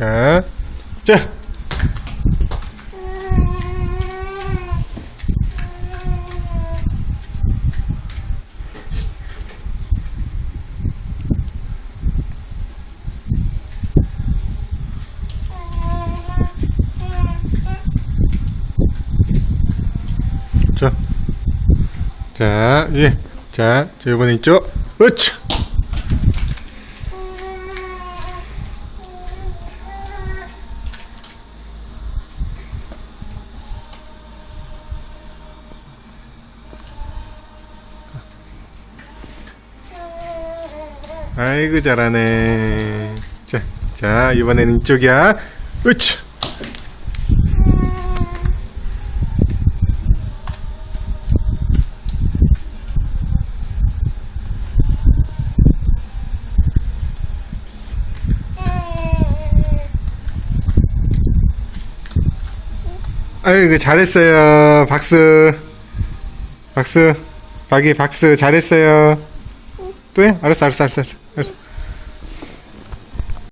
자, 자. 자, 자, 예, 자, 자 이번에 이쪽, 으차. 아이고 잘하네. 자, 자 이번에는 이쪽이야. 으차. 아이고 잘했어요. 박수. 박수. 박이 박수 잘했어요. तो अरे sir sir sir sir